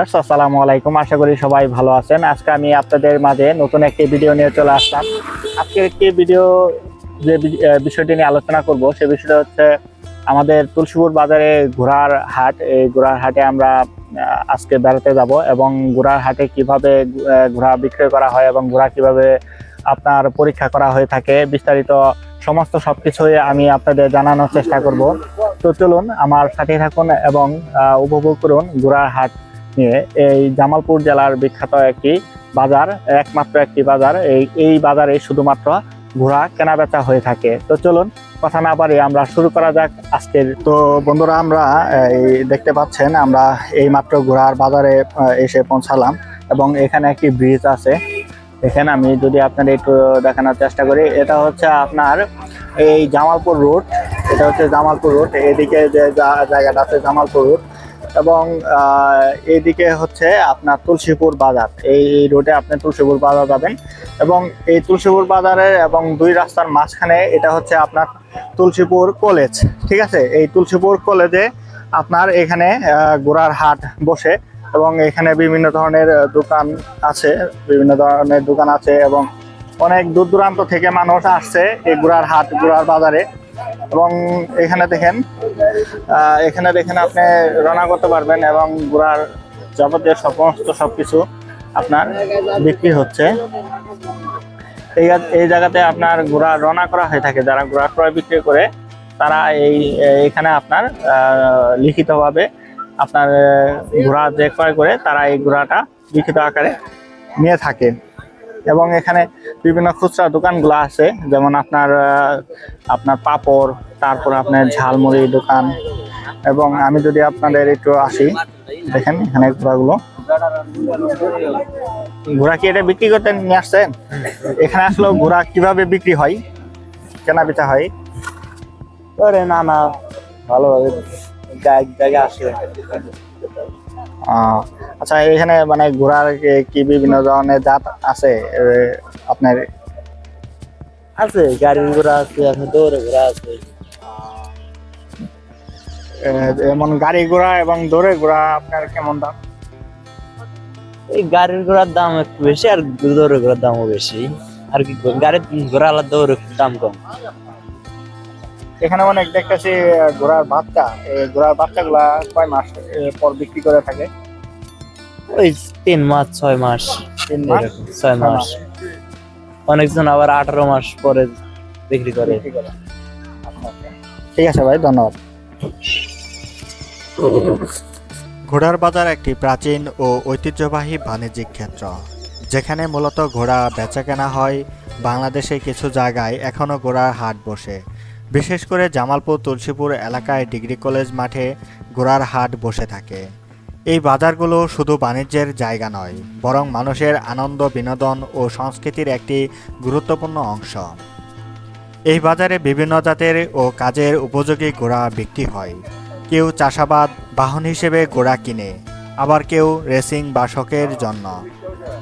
আসসালামু আলাইকুম। আশা করি সবাই ভালো আছেন। আজকে আমি আপনাদের মাঝে নতুন একটি ভিডিও নিয়ে চলে আসলাম। আজকের একটি ভিডিও যে বিষয়টি নিয়ে আলোচনা করব, সে বিষয়টা হচ্ছে আমাদের তুলসীপুর বাজারে ঘোড়ার হাট। এই ঘোড়ার হাটে আমরা আজকে বেড়াতে যাব এবং ঘোড়ার হাটে কীভাবে ঘোড়া বিক্রয় করা হয় এবং ঘোড়া কীভাবে আপনার পরীক্ষা করা হয়ে থাকে, বিস্তারিত সমস্ত সব কিছুই আমি আপনাদের জানানোর চেষ্টা করব। তো চলুন, আমার সাথে থাকুন এবং উপভোগ করুন ঘোড়ার হাট। নিয়ে এই জামালপুর জেলার বিখ্যাত একটি বাজার, একমাত্র একটি বাজার। এই এই বাজারে শুধুমাত্র ঘোড়া কেনা বেচা হয়ে থাকে। তো চলুন, কথা না পারি আমরা শুরু করা যাক আজকের। তো বন্ধুরা, আমরা, এই, দেখতে পাচ্ছেন, আমরা এই মাত্র ঘোড়ার বাজারে এসে পৌঁছালাম এবং এখানে একটি ব্রিজ আছে। এখানে আমি যদি আপনার একটু দেখানোর চেষ্টা করি, এটা হচ্ছে আপনার এই জামালপুর রোড এটা হচ্ছে জামালপুর রোড এদিকে যে জায়গাটা আছে জামালপুর রোড এবং এইদিকে হচ্ছে আপনার তুলসীপুর বাজার। এই রোডে আপনি তুলসীপুর বাজার যাবেন এবং এই তুলসীপুর বাজারের এবং দুই রাস্তার মাঝখানে এটা হচ্ছে আপনার তুলসীপুর কলেজ, ঠিক আছে? এই তুলসীপুর কলেজে আপনার এখানে ঘোড়ার হাট বসে এবং এখানে বিভিন্ন ধরনের দোকান আছে, বিভিন্ন ধরনের দোকান আছে এবং অনেক দূর দূরান্ত থেকে মানুষ আসছে এই ঘোড়ার হাট, ঘোড়ার বাজারে। এবং এখানে দেখেন এখানে দেখেন আপনি রান্না করতে পারবেন এবং ঘোড়ার যাবতীয় সমস্ত সবকিছু আপনার বিক্রি হচ্ছে। এই এই জায়গাতে আপনার ঘোড়া রওনা করা হয়ে থাকে। যারা ঘোড়া ক্রয় বিক্রি করে, তারা এই, এখানে আপনার লিখিতভাবে আপনার ঘোড়া যে ক্রয় করে, তারা এই ঘোড়াটা লিখিত আকারে নিয়ে থাকে। এবং এখানে বিভিন্ন খুচরা দোকানগুলো আছে যেমন আপনার আপনার পাপড় তারপর আপনার ঝালমুড়ি দোকান। এবং আমি যদি আপনাদের একটু আসি দেখেন এখানে ঘোড়াগুলো। ঘোড়া কি এটা বিক্রি করতে নিয়ে আসছেন? এখানে আসলে ঘোড়া কীভাবে বিক্রি হয়? কেনা বেচা হয়? আরে না না ভালোভাবে জায়গা আসে আহ, আচ্ছা এখানে মানে ঘোড়ার কি- বিভিন্ন ধরনের জাত আছে? আপনার? আছে গাড়ির ঘোড়া আছে আছে দৌড়ে ঘোড়া আছে। এ, যেমন গাড়ি ঘোড়া এবং দৌড়ে ঘোড়া আপনার কেমন দাম? এই গাড়ির ঘোড়ার দাম একটু বেশি আর দৌড়ে ঘোড়ার দামও বেশি। আর কি গাড়ির ঘোড়া আলাদা দৌড়ে দাম কম। এখানে অনেক দেখতেছি আহ, ঘোড়ার বাচ্চা এই ঘোড়ার বাচ্চাগুলা কয় মাস পর বিক্রি করে থাকে? ওই তিন মাস ছয় মাস। তিন মাস? ছয় মাস। অনেকজন আবার আঠারো মাস পরে বিক্রি করে। আচ্ছা, আচ্ছা। ঠিক আছে ভাই ধন্যবাদ। ঘোড়ার বাজার একটি প্রাচীন ও ঐতিহ্যবাহী বাণিজ্যিক ক্ষেত্র যেখানে মূলত ঘোড়া বেচাকেনা হয়। বাংলাদেশে কিছু জায়গায় এখনও ঘোড়ার হাট বসে। বিশেষ করে জামালপুর, তুলসীপুর এলাকায় ডিগ্রি কলেজ মাঠে ঘোড়ার হাট বসে থাকে। এই বাজারগুলো শুধু বাণিজ্যের জায়গা নয়, বরং মানুষের আনন্দ, বিনোদন ও সংস্কৃতির একটি গুরুত্বপূর্ণ অংশ। এই বাজারে বিভিন্ন জাতের ও কাজের উপযোগী ঘোড়া বিক্রি হয়। কেউ চাষাবাদ, বাহন হিসেবে ঘোড়া কিনে, আবার কেউ রেসিং বা শখের জন্য।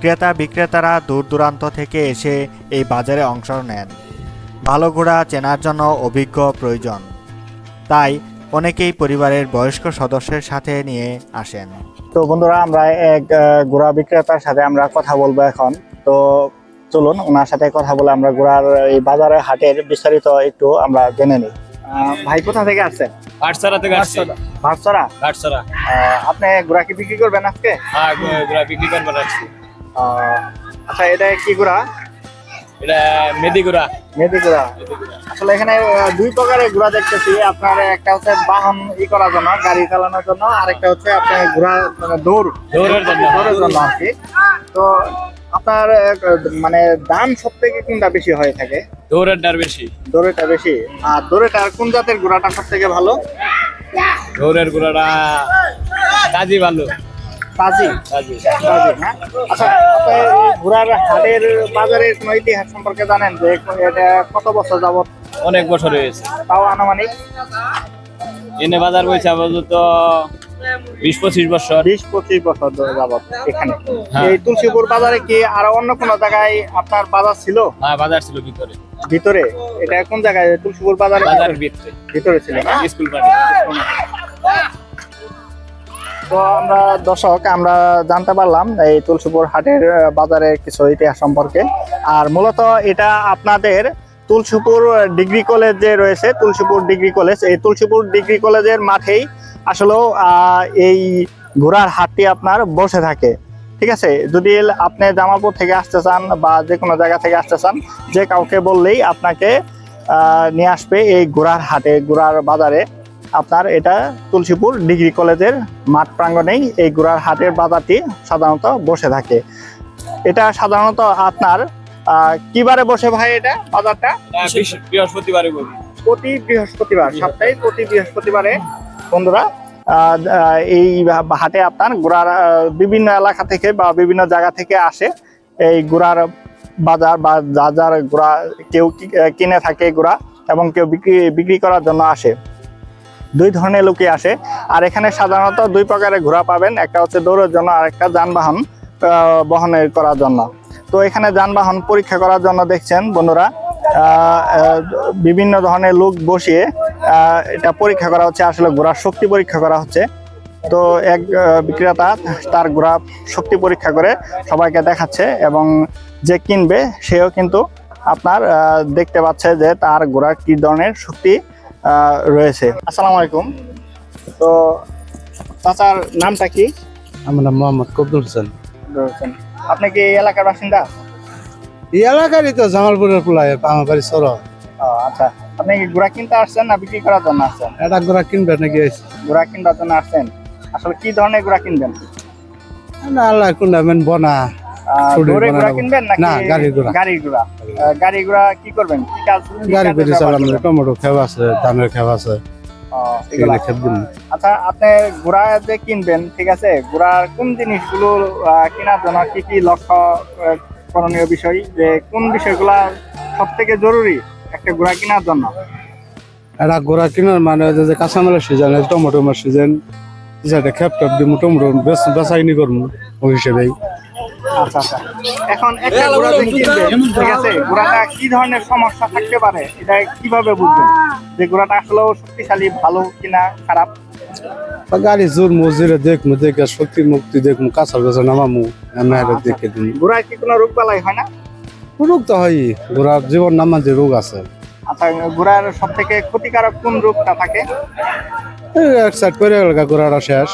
ক্রেতা বিক্রেতারা দূর দূরান্ত থেকে এসে এই বাজারে অংশ নেন। ভালো ঘোড়া চেনার জন্য অভিজ্ঞ প্রয়োজন। তাই অনেকেই পরিবারের বয়স্ক সদস্যের সাথে নিয়ে আসেন। তো বন্ধুরা আমরা এক ঘোড়া বিক্রেতার সাথে আমরা কথা বলব এখন। তো চলুন ওনার সাথে কথা বলে আমরা ঘোড়ার এই বাজারের হাটের বিস্তারিত একটু আমরা জেনে নিই। ভাই কোথা থেকে আসছেন? থেকে আপনি ঘোড়া কি বিক্রি করবেন আজকে? হ্যাঁ ঘোড়া বিক্রি করবার আসছি আচ্ছা এটা কি ঘোড়া? এটা মেদিগুড়া। মেদিগুড়া। আসলে এখানে দুই প্রকারের ঘোড়া দেখতেছি। আপনার একটা হচ্ছে বাহন ই করার জন্য গাড়ি চালানোর জন্য আরেকটা হচ্ছে আপনার ঘোড়া মানে দৌড়। দৌড়ের জন্য। দৌড়ের জন্য আর কি। তো আপনার মানে দাম সব থেকে কোনটা বেশি হয়ে থাকে? দৌড়ের ডার বেশি। দৌড়েটা বেশি। আর দৌড়েটা কোন জাতের ঘোড়াটা সব থেকে ভালো? দৌড়ের গুড়াটা কাজী ভালো কাজী কাজী হ্যাঁ? আচ্ছা আপনার এই ঘোড়ার হাটের বাজারের কোনো ইতিহাস সম্পর্কে জানেন যে এটা কত বছর যাবত অনেক বছর হয়েছে। তাও আনুমানিক? এনে বাজার বইছে আপাতত বিশ পঁচিশ বছর। বিশ পঁচিশ বছর যাবত এখানে। হ্যাঁ। এই তুলসীপুর বাজারে কি আর অন্য কোনো জায়গায় আপনার বাজার ছিল? হ্যাঁ বাজার ছিল ভিতরে। ভিতরে? এটা কোন জায়গায়? তুলসীপুর বাজারে? বাজারের ভিতরে। ভিতরে ছিল স্কুল পাড়ে তো আমরা দর্শক আমরা জানতে পারলাম এই তুলসীপুর হাটের আহ, বাজারের কিছু ইতিহাস সম্পর্কে। আর মূলত এটা আপনাদের তুলসীপুর ডিগ্রি কলেজ যে রয়েছে তুলসীপুর ডিগ্রি কলেজ। এই তুলসীপুর ডিগ্রি কলেজের মাঠেই আসলেও এই ঘোড়ার হাটটি আপনার বসে থাকে। ঠিক আছে? যদি আপনি জামালপুর থেকে আসতে চান বা যে কোনো জায়গা থেকে আসতে চান যে কাউকে বললেই আপনাকে নিয়ে আসবে এই ঘোড়ার হাটে ঘোড়ার বাজারে। আপনার এটা তুলসীপুর ডিগ্রি কলেজের মাঠ প্রাঙ্গণেই এই ঘোড়ার হাটের বাজারটি সাধারণত বসে থাকে। এটা সাধারণত আপনার আহ, কি বারে বসে ভাই এটা বাজারটা? বৃহস্পতিবারে প্রতি বৃহস্পতিবার সপ্তাহে প্রতি বৃহস্পতিবারে বন্ধুরা এই হাটে আপনার ঘোড়ার বিভিন্ন এলাকা থেকে বা বিভিন্ন জায়গা থেকে আসে এই ঘোড়ার বাজার বা যা যার ঘোড়া কেউ কি- কিনে থাকে ঘোড়া এবং কেউ বিক্রি বিক্রি করার জন্য আসে। দুই ধরনের লোকই আসে। আর এখানে সাধারণত দুই প্রকারের ঘোড়া পাবেন। একটা হচ্ছে দৌড়ের জন্য, আর একটা যানবাহন বহনের করার জন্য। তো এখানে যানবাহন পরীক্ষা করার জন্য দেখছেন বন্ধুরা বিভিন্ন ধরনের লোক বসিয়ে এটা পরীক্ষা করা হচ্ছে। আসলে ঘোড়ার শক্তি পরীক্ষা করা হচ্ছে। তো এক বিক্রেতা তার ঘোড়া শক্তি পরীক্ষা করে সবাইকে দেখাচ্ছে এবং যে কিনবে, সেও কিন্তু আপনার দেখতে পাচ্ছে যে তার ঘোড়ার কী ধরনের শক্তি রয়েছে। আসসালামু আলাইকুম। তো চাচার নামটা কি? আমার নাম মোহাম্মদ কবদুল হোসেন। আপনি কি এই এলাকার বাসিন্দা? এই এলাকারই তো জামালপুরের পোলায় আমার বাড়ি সর। আচ্ছা। আপনি কি ঘোড়া কিনতে আসছেন না বিক্রি করার জন্য আসছেন? এটা গোড়া কিনবে নাকি? ঘোড়া কিনবার জন্য আসছেন। আসলে কি ধরনের ঘোড়া কিনবেন? না আল্লাহ কোনটা বনা। দৌড়ে ঘোড়া কিনবেন নাকি না, গাড়ির ঘোড়া। গাড়ির ঘোড়া? গাড়ি ঘোড়া কি করবেন? কি কাজ গাড়ি কাজে বেরি ব্যবহার চালাম করবেন? টমেটো আছে ধানের খেব আছে। ও, এগুলা। এগুলো। খেব দিন আচ্ছা আপনি ঘোড়া যে কিনবেন ঠিক আছে ঘোড়ার কোন জিনিসগুলো কেনার জন্য কি কি লক্ষ্য করণীয় বিষয়? যে কোন বিষয়গুলা সব থেকে জরুরি একটা ঘোড়া কেনার জন্য? গোড়া কিনার মানে যে কাঁচামালের সিজন টমেটো সিজন যেটা খেপ টেপ বেচাইনি করব ওই হিসেবেই। আচ্ছা আচ্ছা এখন একটা ঘোড়া যে কিনবেন ঠিক আছে ঘোড়াটা কি ধরনের সমস্যা থাকতে পারে এটা কীভাবে বুঝবেন? যে ঘোড়াটা আসলেও শক্তিশালী ভালো কিনা খারাপ? গাড়ি জোর মজুরে দেখমু দেখে শক্তি মুক্তি দেখমু কাঁচা বেচা নামামু আমি এটা দেখে দিন ঘোড়ায় কি কোনো রোগ বালাই হয় না? রোগ তো হয় গোড়ার জীবন নামা যে রোগ আছে। আচ্ছা ঘোড়ার সব থেকে ক্ষতিকারক কোন রোগটা থাকে? এই এক সাইড করে গেল গোড়াটা শেষ।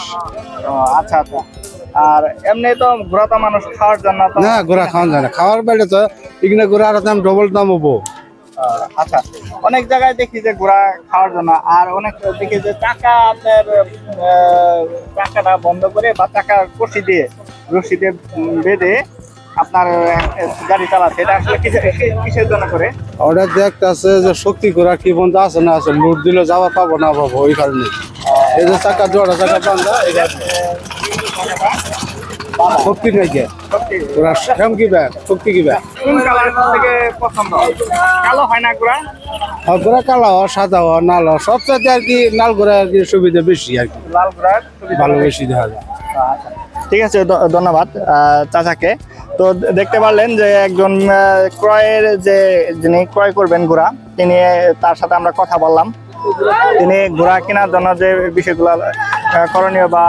ও, আচ্ছা আচ্ছা। আর এমনি তো ঘোড়া তো মানুষ খাওয়ার জন্য না গোড়া খাওয়া যায় না। খাওয়ার বেড়ে তো এখানে গোড়ার দাম ডবল দাম হব। আচ্ছা অনেক জায়গায় দেখি যে ঘোড়া খাওয়ার জন্য আর অনেক দেখি যে চাকা আপনার চাকাটা বন্ধ করে বা চাকা কষি দিয়ে রশি দিয়ে বেঁধে আপনার গাড়ি চালাচ্ছে। এটা আসলে কিসের জন্য করে? ওটা দেখতে আছে যে শক্তি গোড়া কি বন্ধ আছে না আছে লুট দিলে যাওয়া পাবো না পাবো ওই কারণে। এই যে চাকা জোড়া চাকা বান্ধা শক্তি সত্যি শ্যাম কি ব্যাগ? শক্তি কি ব্যাগ? কোন কালার থেকে পছন্দ? কালো হয় না গোড়া? কালা সাদা হওয়া নাল সবচাইতে আর কি লাল গোড়া আর কি সুবিধা বেশি আর কি। লাল সুবিধা ভালো বেশি। দেখা যায়। ঠিক আছে ধন্যবাদ চাচাকে। তো দেখতে পারলেন যে একজন ক্রয়ের যে যিনি ক্রয় করবেন ঘোড়া তিনি তার সাথে আমরা কথা বললাম। তিনি ঘোড়া কেনার জন্য যে বিষয়গুলো করণীয় বা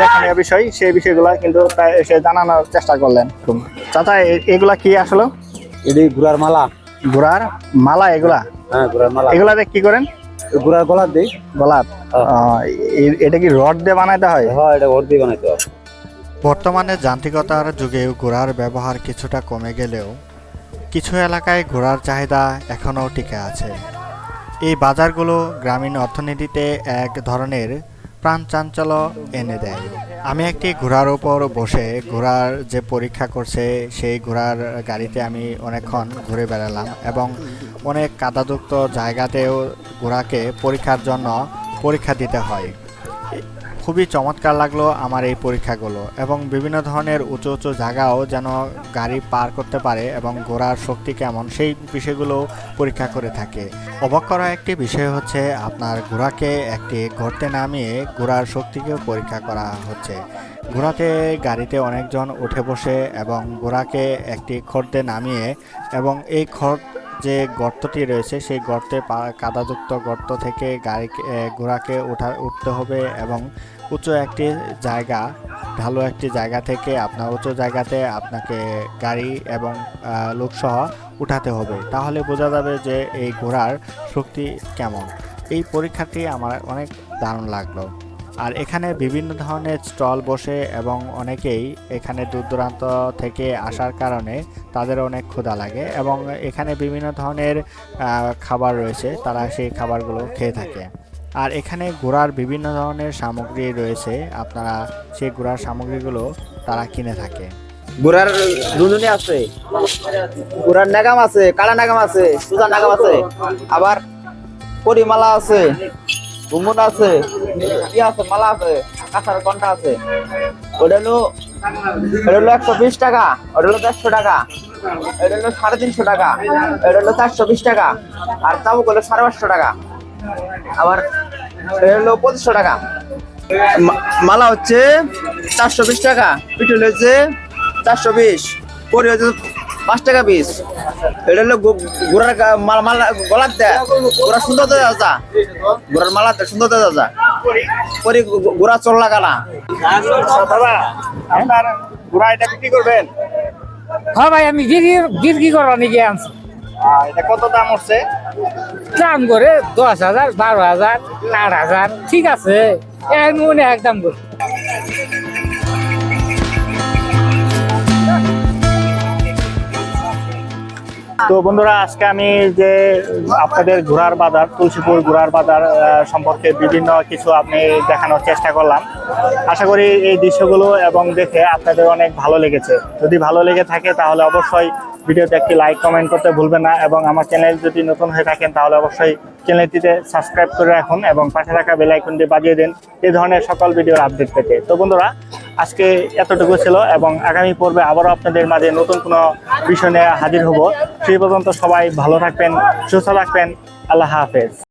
দেখনীয় বিষয় সেই বিষয়গুলো কিন্তু সে জানানোর চেষ্টা করলেন। চাচা এগুলা কি আসলে? এটি ঘোড়ার মালা। ঘোড়ার মালা এগুলা? হ্যাঁ ঘোড়ার মালা। এগুলাতে কি করেন? ঘোড়ার গলার দিই গলাত আহ, এটা কি রড দিয়ে বানাইতে হয়? হ্যাঁ এটা ওর দিয়ে বানাইতে হবে বর্তমানে যান্ত্রিকতার যুগে ঘোড়ার ব্যবহার কিছুটা কমে গেলেও কিছু এলাকায় ঘোড়ার চাহিদা এখনও টিকে আছে। এই বাজারগুলো গ্রামীণ অর্থনীতিতে এক ধরনের প্রাণ চাঞ্চল্য এনে দেয়। আমি একটি ঘোড়ার ওপর বসে ঘোড়ার যে পরীক্ষা করছে, সেই ঘোড়ার গাড়িতে আমি অনেকক্ষণ ঘুরে বেড়ালাম এবং অনেক কাদাযুক্ত জায়গাতেও ঘোড়াকে পরীক্ষার জন্য পরীক্ষা দিতে হয়। খুবই চমৎকার লাগল আমার এই পরীক্ষাগুলো এবং বিভিন্ন ধরনের উঁচু উঁচু জায়গাও যেন গাড়ি পার করতে পারে এবং ঘোড়ার শক্তি কেমন সেই বিষয়গুলো পরীক্ষা করে থাকে। অবাক করা একটি বিষয় হচ্ছে আপনার ঘোড়াকে একটি গর্তে নামিয়ে ঘোড়ার শক্তিকেও পরীক্ষা করা হচ্ছে। ঘোড়াতে গাড়িতে অনেকজন উঠে বসে এবং ঘোড়াকে একটি খড়তে নামিয়ে এবং এই খড় যে গর্তটি রয়েছে সেই গর্তে কাদাযুক্ত গর্ত থেকে গাড়িকে এ, ঘোড়াকে উঠা উঠতে হবে এবং উঁচু একটি জায়গা, ঢালু একটি জায়গা থেকে আপনার উঁচু জায়গাতে আপনাকে গাড়ি এবং লোকসহ উঠাতে হবে। তাহলে বোঝা যাবে যে এই ঘোড়ার শক্তি কেমন। এই পরীক্ষাটি আমার অনেক দারুণ লাগল। আর এখানে বিভিন্ন ধরনের স্টল বসে এবং অনেকেই এখানে দূর দূরান্ত থেকে আসার কারণে তাদের অনেক ক্ষুধা লাগে এবং এখানে বিভিন্ন ধরনের খাবার রয়েছে, তারা সেই খাবারগুলো খেয়ে থাকে। আর এখানে ঘোড়ার বিভিন্ন ধরনের সামগ্রী রয়েছে। আপনারা সেই ঘোড়ার সামগ্রীগুলো তারা কিনে থাকে। ঘোড়ার দুজনে আছে ঘোড়ার নাগাম আছে কালা নাগাম আছে, সুজা নাগাম আছে, আবার পরিমালা আছে ঘুমুন আছে কি আছে, মালা আছে কাঁচার কন্টা আছে। ওটা হলো এটা হলো একশো বিশ টাকা, ওটা হলো দেড়শো টাকা, এটা হলো সাড়ে তিনশো টাকা, এটা হলো চারশো বিশ টাকা, আর চাবুক হলো সাড়ে পাঁচশো টাকা। আবার এটা হলো পঁচিশশো টাকা। মালা হচ্ছে চারশো বিশ টাকা পিঠুল হচ্ছে চারশো বিশ পরি হচ্ছে পাঁচ টাকা পিস। এটা হলো গা- মাল মাল গলার দেয় গোড়া সুন্দর দেয় যা গোড়ার মালা দেয় সুন্দর দেয় যা পরি গো- গোড়া চল লাগালা দাদা আপনার ঘোড়া এটা বিক্রি করবেন? হ্যাঁ ভাই আমি গিরি গিরগি করা নিয়ে আনছি। এটা কত দাম হচ্ছে দাম করে দশ হাজার বারো হাজার আট হাজার ঠিক আছে। এক মনে এক দাম করে। তো বন্ধুরা আজকে আমি যে আপনাদের ঘোড়ার বাজার তুলসীপুর ঘোড়ার বাজার সম্পর্কে বিভিন্ন কিছু আপনি দেখানোর চেষ্টা করলাম। আশা করি এই দৃশ্যগুলো এবং দেখে আপনাদের অনেক ভালো লেগেছে। যদি ভালো লেগে থাকে তাহলে অবশ্যই ভিডিওতে একটি লাইক কমেন্ট করতে ভুলবেন না এবং আমার চ্যানেল যদি নতুন হয়ে থাকেন তাহলে অবশ্যই চ্যানেলটিতে সাবস্ক্রাইব করে রাখুন এবং পাশে থাকা বেল আইকনটি বাজিয়ে দিন এই ধরনের সকল ভিডিওর আপডেট পেতে। তো বন্ধুরা, আজকে এতটুকু ছিল এবং আগামী পর্বে আবারও আপনাদের মাঝে নতুন কোনো বিষয় নিয়ে হাজির হব। সেই পর্যন্ত সবাই ভালো থাকবেন, সুস্থ থাকবেন। আল্লাহ হাফেজ।